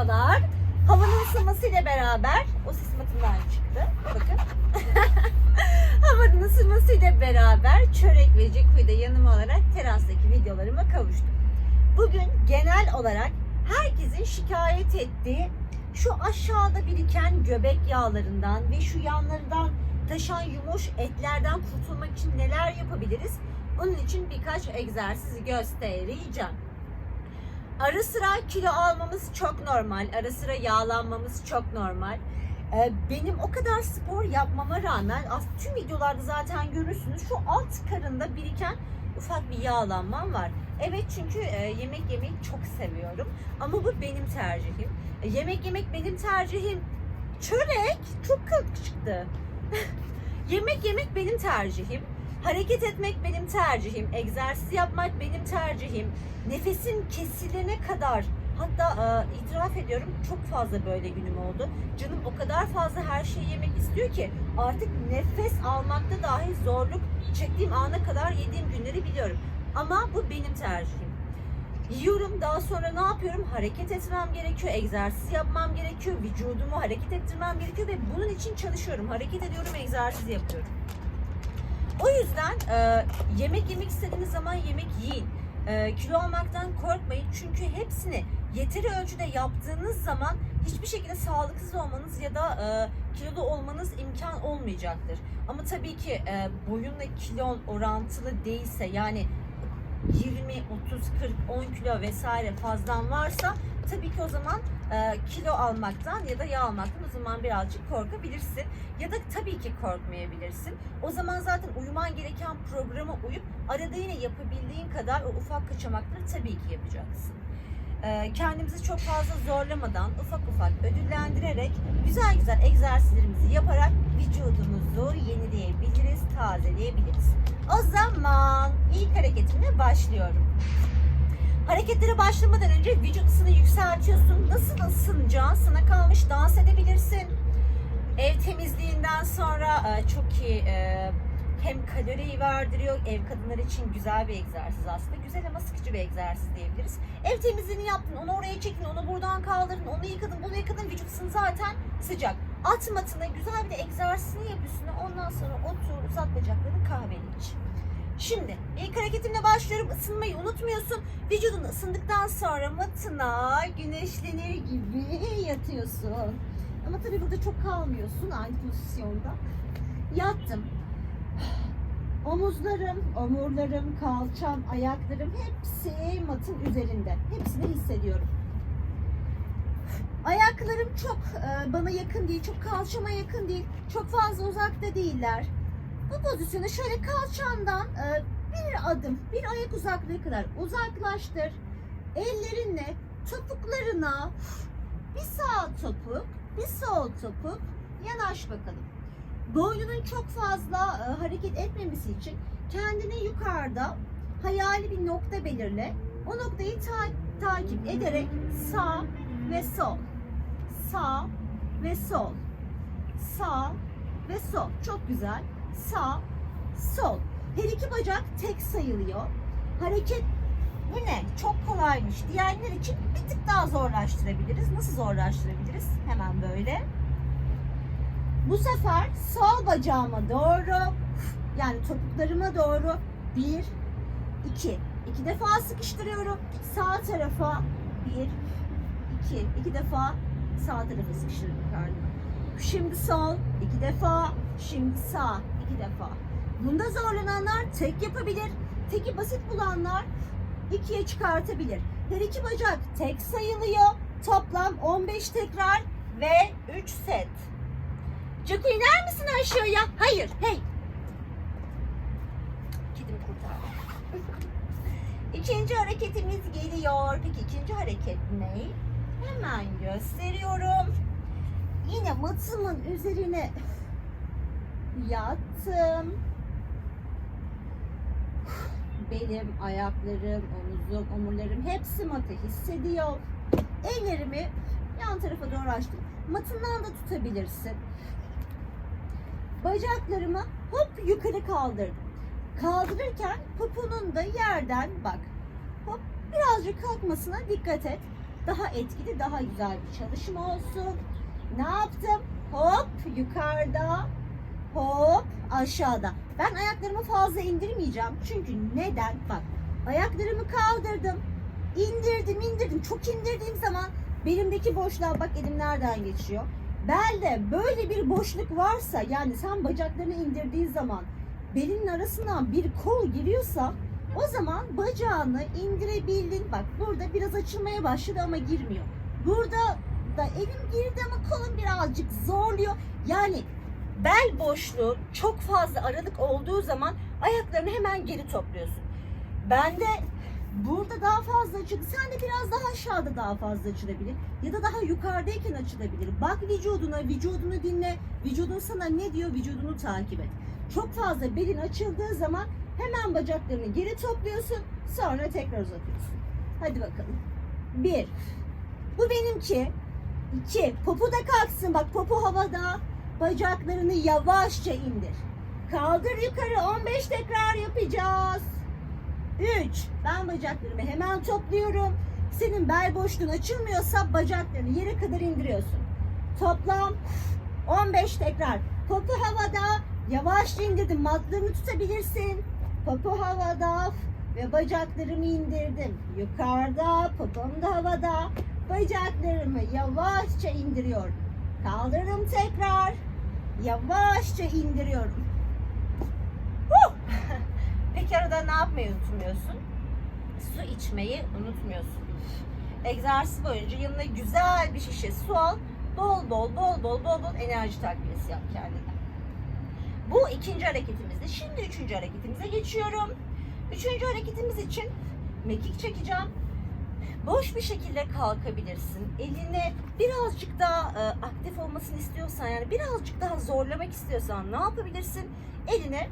Merhabalar. Havanın ısınmasıyla beraber o sis matından çıktı. Bakın. Havanın ısınmasıyla beraber çörek ve cekuyu da yanıma alarak terastaki videolarıma kavuştum. Bugün genel olarak herkesin şikayet ettiği şu aşağıda biriken göbek yağlarından ve şu yanlarından taşan yumuş etlerden kurtulmak için neler yapabiliriz? Onun için birkaç egzersiz göstereceğim. Ara sıra kilo almamız çok normal. Ara sıra yağlanmamız çok normal. Ee, Benim o kadar spor yapmama rağmen tüm videolarda zaten görürsünüz şu alt karında biriken ufak bir yağlanmam var. Evet çünkü e, yemek yemeyi çok seviyorum ama bu benim tercihim. E, Yemek yemek benim tercihim. Çörek çok çıktı. yemek yemek benim tercihim. Hareket etmek benim tercihim. Egzersiz yapmak benim tercihim. Nefesim kesilene kadar hatta e, itiraf ediyorum çok fazla böyle günüm oldu. Canım o kadar fazla her şeyi yemek istiyor ki artık nefes almakta dahi zorluk çektiğim ana kadar yediğim günleri biliyorum. Ama bu benim tercihim. Yiyorum daha sonra ne yapıyorum? Hareket etmem gerekiyor, egzersiz yapmam gerekiyor, vücudumu hareket ettirmem gerekiyor ve bunun için çalışıyorum. Hareket ediyorum, egzersiz yapıyorum. O yüzden e, yemek yemek istediğiniz zaman yemek yiyin. E, kilo almaktan korkmayın çünkü hepsini yeteri ölçüde yaptığınız zaman hiçbir şekilde sağlıksız olmanız ya da e, kilolu olmanız imkan olmayacaktır. Ama tabii ki e, boyunla kilon orantılı değilse yani 20, 30, 40, 10 kilo vesaire fazlan varsa tabii ki o zaman e, kilo almaktan ya da yağ almaktan o zaman birazcık korkabilirsin. Ya da tabii ki korkmayabilirsin. O zaman zaten uyuman gereken programa uyup arada yine yapabildiğin kadar o ufak kaçamakları tabii ki yapacaksın. E, kendimizi çok fazla zorlamadan ufak ufak ödüllendirerek güzel güzel egzersizlerimizi yaparak vücudumuzu yenileyebiliriz, tazeleyebiliriz. O zaman ilk hareketimle başlıyorum. Hareketlere başlamadan önce vücut ısını yükseltiyorsun. Nasıl ısınacaksın? Sana kalmış dans edebilirsin. Ev temizliğinden sonra e, çok iyi e, hem kaloriyi verdiriyor. Ev kadınlar için güzel bir egzersiz aslında. Güzel ama sıkıcı bir egzersiz diyebiliriz. Ev temizliğini yaptın, onu oraya çekin, onu buradan kaldırdın, onu yıkadın, bunu yıkadın. Vücut ısın zaten sıcak. At matına güzel bir de egzersizini yap üstüne. Ondan sonra otur, uzat bacaklarını kahveni iç. Şimdi ilk hareketimle başlıyorum. Isınmayı unutmuyorsun. Vücudun ısındıktan sonra matına güneşlenir gibi yatıyorsun. Ama tabii burada çok kalmıyorsun aynı pozisyonda. Yattım. Omuzlarım, omurlarım, kalçam, ayaklarım hepsi matın üzerinde. Hepsini hissediyorum. Ayaklarım çok e, bana yakın değil, çok kalçama yakın değil, çok fazla uzakta değiller. Bu pozisyonu şöyle kalçamdan e, bir adım, bir ayak uzaklığı kadar uzaklaştır. Ellerinle topuklarına bir sağ topuk, bir sol topuk yanaş bakalım. Boynunun çok fazla e, hareket etmemesi için kendini yukarıda hayali bir nokta belirle. O noktayı ta- takip ederek sağ ve sol, sağ ve sol, sağ ve sol. Çok güzel. Sağ, sol. Her iki bacak tek sayılıyor. Hareket bu ne? Çok kolaymış. Diğerler için bir tık daha zorlaştırabiliriz. Nasıl zorlaştırabiliriz? Hemen böyle. Bu sefer sol bacağıma doğru yani topuklarıma doğru bir, iki. İki defa sıkıştırıyorum. Sağ tarafa bir, iki. iki defa sağ tarafa sıkıştırıyorum. Şimdi sol iki defa, şimdi sağ iki defa. Bunda zorlananlar tek yapabilir. Teki basit bulanlar ikiye çıkartabilir. Her iki bacak tek sayılıyor. Toplam 15 tekrar ve 3 set. Caku iner misin aşağıya? Hayır, hey. Kedimi kurtar. İkinci hareketimiz geliyor. Peki ikinci hareket ne? Hemen gösteriyorum. Yine matımın üzerine yattım. Belim, ayaklarım, omuzum, omurlarım hepsi matı hissediyor. Ellerimi yan tarafa doğru açtım. Matından da tutabilirsin. Bacaklarımı hop yukarı kaldırdım. Kaldırırken poponun da yerden bak. Hop birazcık kalkmasına dikkat et. daha etkili, daha güzel bir çalışma olsun. Ne yaptım? Hop yukarıda, hop aşağıda. Ben ayaklarımı fazla indirmeyeceğim. Çünkü neden? Bak ayaklarımı kaldırdım. indirdim, indirdim. Çok indirdiğim zaman belimdeki boşluğa bak elim nereden geçiyor. Belde böyle bir boşluk varsa yani sen bacaklarını indirdiğin zaman belinin arasından bir kol giriyorsa o zaman bacağını indirebildin. Bak burada biraz açılmaya başladı ama girmiyor. Burada da elim girdi ama kolum birazcık zorluyor. Yani bel boşluğu çok fazla aralık olduğu zaman ayaklarını hemen geri topluyorsun. Ben de burada daha fazla açıldı. Sen de biraz daha aşağıda daha fazla açılabilir. Ya da daha yukarıdayken açılabilir. Bak vücuduna, vücudunu dinle. Vücudun sana ne diyor, vücudunu takip et. Çok fazla belin açıldığı zaman hemen bacaklarını geri topluyorsun. Sonra tekrar uzatıyorsun. Hadi bakalım. Bir. Bu benimki. İki. Popo da kalksın. Bak popo havada. Bacaklarını yavaşça indir. Kaldır yukarı. 15 tekrar yapacağız. 3. Ben bacaklarımı hemen topluyorum. Senin bel boşluğun açılmıyorsa bacaklarını yere kadar indiriyorsun. Toplam 15 tekrar. Popo havada. Yavaşça indirdim. Matlarını tutabilirsin. Popo havada ve bacaklarımı indirdim. Yukarıda, popom da havada. Bacaklarımı yavaşça indiriyorum. Kaldırdım tekrar. Yavaşça indiriyorum. Huh! Peki arada ne yapmayı unutmuyorsun? Su içmeyi unutmuyorsun. Egzersiz boyunca yanına güzel bir şişe su al. Bol bol bol bol bol bol enerji takviyesi yap kendine. Bu ikinci hareketimizdi. Şimdi üçüncü hareketimize geçiyorum. Üçüncü hareketimiz için mekik çekeceğim. Boş bir şekilde kalkabilirsin. Elini birazcık daha e, aktif olmasını istiyorsan yani birazcık daha zorlamak istiyorsan ne yapabilirsin? Eline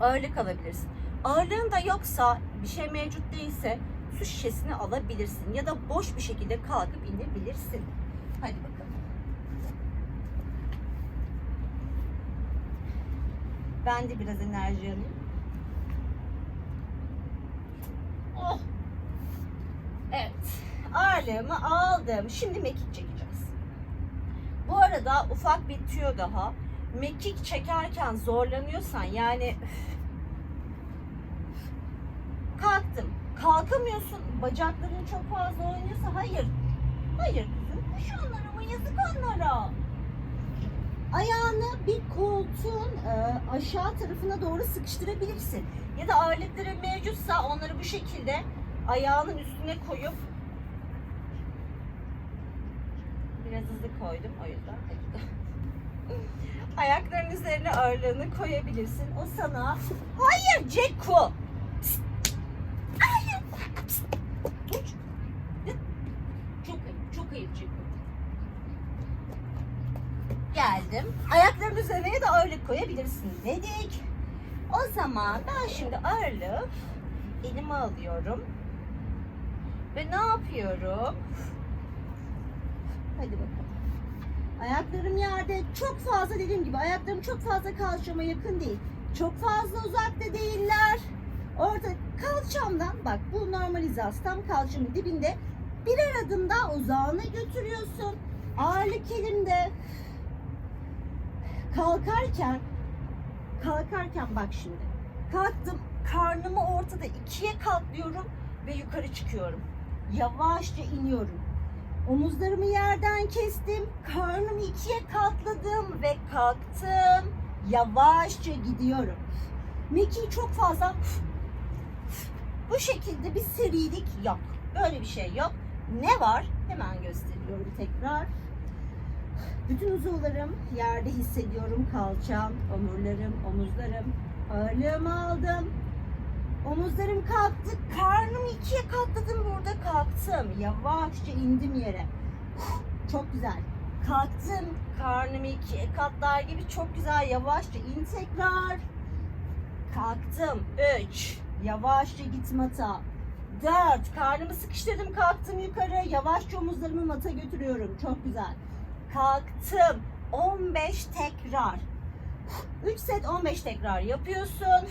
ağırlık alabilirsin. Ağırlığın da yoksa bir şey mevcut değilse su şişesini alabilirsin ya da boş bir şekilde kalkıp inebilirsin. Hadi bakalım. Ben de biraz enerji alayım. Oh. Evet. Ağırlığımı aldım. Şimdi mekik çekeceğiz. Bu arada ufak bir tüyo daha. Mekik çekerken zorlanıyorsan yani kalktım. Kalkamıyorsun. Bacakların çok fazla oynuyorsa hayır. Hayır kızım. Kuş onlara mı? Yazık onlara. Ayağını bir koltuğun e, aşağı tarafına doğru sıkıştırabilirsin. Ya da ağırlıkları mevcutsa onları bu şekilde ayağının üstüne koyup biraz hızlı koydum o yüzden. Ayakların üzerine ağırlığını koyabilirsin. O sana hayır Ceko. Çok ayıp, çok ayıp Ceko. Geldim. Ayakların üzerine de ağırlık koyabilirsin dedik. O zaman ben şimdi ağırlığı elime alıyorum. Ve ne yapıyorum? Hadi bakalım. Ayaklarım yerde çok fazla dediğim gibi ayaklarım çok fazla kalçama yakın değil. Çok fazla uzakta değiller. Orada kalçamdan bak bu normal hizası tam kalçamın dibinde birer adım daha uzağına götürüyorsun. Ağırlık elimde. Kalkarken kalkarken bak şimdi. Kalktım karnımı ortada ikiye katlıyorum ve yukarı çıkıyorum. Yavaşça iniyorum. Omuzlarımı yerden kestim. Karnımı ikiye katladım ve kalktım. Yavaşça gidiyorum. Mekiği çok fazla bu şekilde bir serilik yok. Böyle bir şey yok. Ne var? Hemen gösteriyorum tekrar. Bütün uzuvlarım yerde hissediyorum. Kalçam, omurlarım, omuzlarım. Ağırlığımı aldım. Omuzlarım kalktı. Karnımı ikiye katladım burada kalktım. Yavaşça indim yere. Çok güzel. Kalktım. Karnımı ikiye katlar gibi çok güzel. Yavaşça in tekrar. Kalktım. Üç. Yavaşça git mata. Dört. Karnımı sıkıştırdım. Kalktım yukarı. Yavaşça omuzlarımı mata götürüyorum. Çok güzel. Kalktım. 15 tekrar. 3 set 15 tekrar yapıyorsun.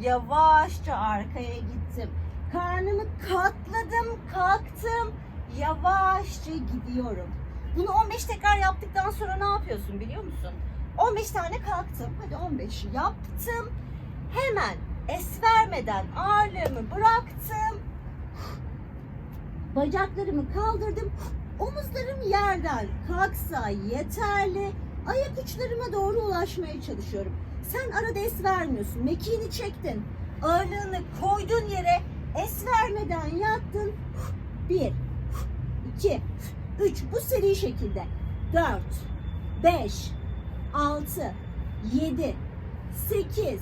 Yavaşça arkaya gittim. Karnımı katladım, kalktım. yavaşça gidiyorum. Bunu 15 tekrar yaptıktan sonra ne yapıyorsun biliyor musun? 15 tane kalktım. Hadi 15 yaptım. Hemen es vermeden ağırlığımı bıraktım. Bacaklarımı kaldırdım. Omuzlarım yerden kalksa yeterli. Ayak uçlarıma doğru ulaşmaya çalışıyorum. Sen arada es vermiyorsun. Mekiğini çektin. Ağırlığını koyduğun yere es vermeden yattın. Bir, iki, üç. Bu seri şekilde. Dört, beş, altı, yedi, sekiz,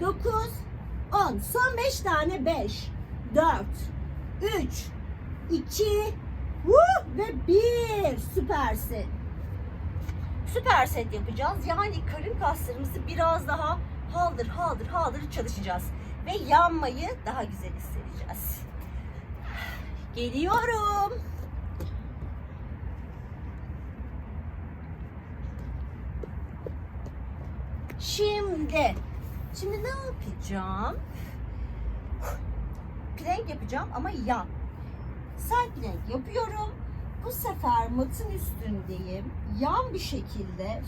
dokuz, on. Son beş tane. Beş, dört, üç, iki, Woo! ve bir. Süpersin. Süper set yapacağız. Yani karın kaslarımızı biraz daha haldır haldır haldır çalışacağız. Ve yanmayı daha güzel hissedeceğiz. Geliyorum. Şimdi, şimdi ne yapacağım? Plank yapacağım ama yan. Side plank yapıyorum. Bu sefer matın üstündeyim. Yan bir şekilde.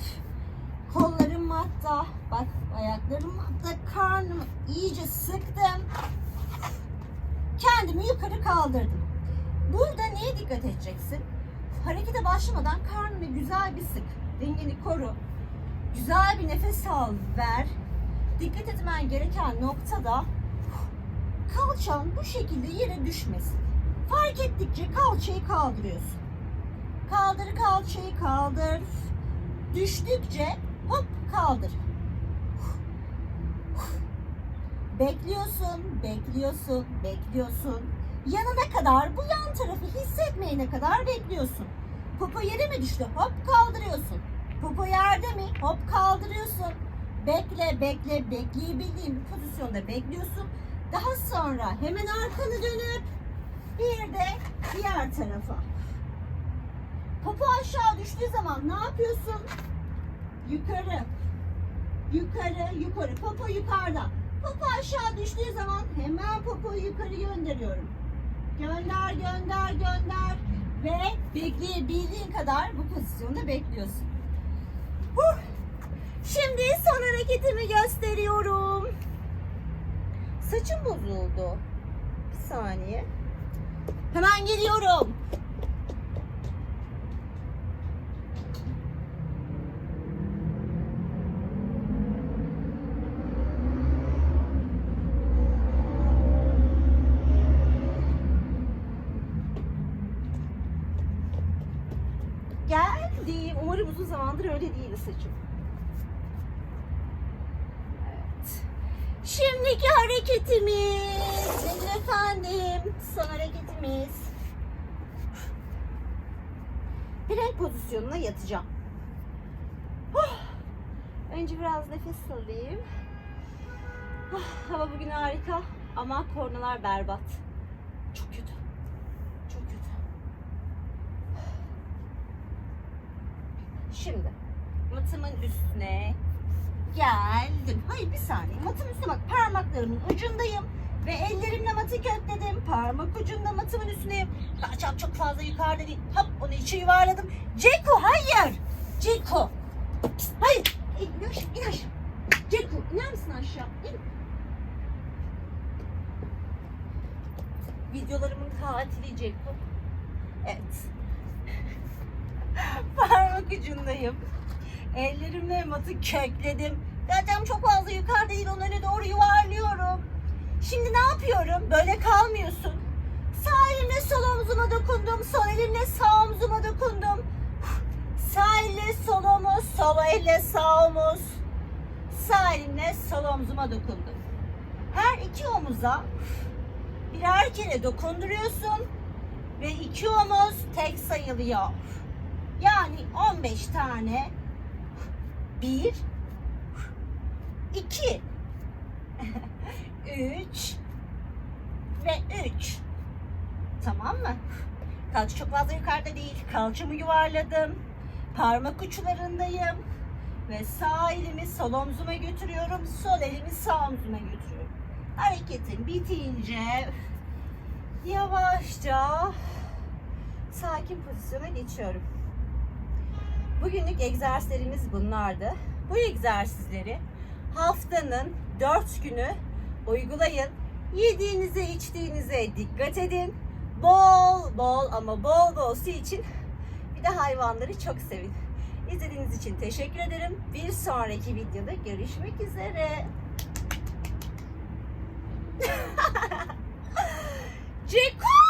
Kollarım matta. Bak ayaklarım matta. Karnımı iyice sıktım. Kendimi yukarı kaldırdım. Burada neye dikkat edeceksin? Harekete başlamadan karnını güzel bir sık. Dengeni koru. Güzel bir nefes al, ver. Dikkat etmen gereken noktada kalçan bu şekilde yere düşmesin. Fark ettikçe kalçayı kaldırıyorsun. Kaldır kalçayı kaldır. Düştükçe hop kaldır. Bekliyorsun, bekliyorsun, bekliyorsun. Yanına kadar bu yan tarafı hissetmeyene kadar bekliyorsun. Popo yere mi düştü? Hop kaldırıyorsun. Popo yerde mi? Hop kaldırıyorsun. Bekle, bekle, bekleyebildiğin pozisyonda bekliyorsun. Daha sonra hemen arkanı dönüp bir de diğer tarafa. Popo aşağı düştüğü zaman ne yapıyorsun? Yukarı. Yukarı, yukarı. Popo yukarıda. Popo aşağı düştüğü zaman hemen popoyu yukarı gönderiyorum. Gönder, gönder, gönder. Ve bekleyebildiğin kadar bu pozisyonda bekliyorsun. Huh. Şimdi son hareketimi gösteriyorum. Saçım bozuldu. Bir saniye. Hemen geliyorum. Değildi saçım. Evet. Şimdiki hareketimiz. Efendim? Son hareketimiz. Plank pozisyonuna yatacağım. Önce biraz nefes alayım. Hava bugün harika ama kornalar berbat. Çok kötü. Çok kötü. Şimdi matımın üstüne geldim. Hayır bir saniye. Matın üstüne bak parmaklarımın ucundayım. Ve ellerimle matı kökledim. Parmak ucunda matımın üstüne. Kalçam çok fazla yukarıda değil. Hop onu içe yuvarladım. Ceko hayır. Ceko. Hayır. İn aşağı. in aşağı. Ceko iner misin aşağı? İn. Videolarımın katili Ceko. Evet. Parmak ucundayım. Ellerimle matı kökledim. Zaten çok fazla yukarı değil öne doğru yuvarlıyorum. Şimdi ne yapıyorum? Böyle kalmıyorsun. Sağ elimle sol omzuma dokundum. Sol elimle sağ omzuma dokundum. Sağ elle sol omuz, sol elle sağ omuz. Sağ elimle sol omzuma dokundum. Her iki omuza birer kere dokunduruyorsun ve iki omuz tek sayılıyor. Yani 15 tane. Bir, iki, üç ve üç. Tamam mı? Kalça çok fazla yukarıda değil. Kalçamı yuvarladım. Parmak uçlarındayım. Ve sağ elimi sol omzuma götürüyorum. Sol elimi sağ omzuma götürüyorum. Hareketin bitince yavaşça sakin pozisyona geçiyorum. Bugünlük egzersizlerimiz bunlardı. Bu egzersizleri haftanın 4 günü uygulayın. Yediğinize içtiğinize dikkat edin. Bol bol ama bol bol su için bir de hayvanları çok sevin. İzlediğiniz için teşekkür ederim. Bir sonraki videoda görüşmek üzere. Ceko!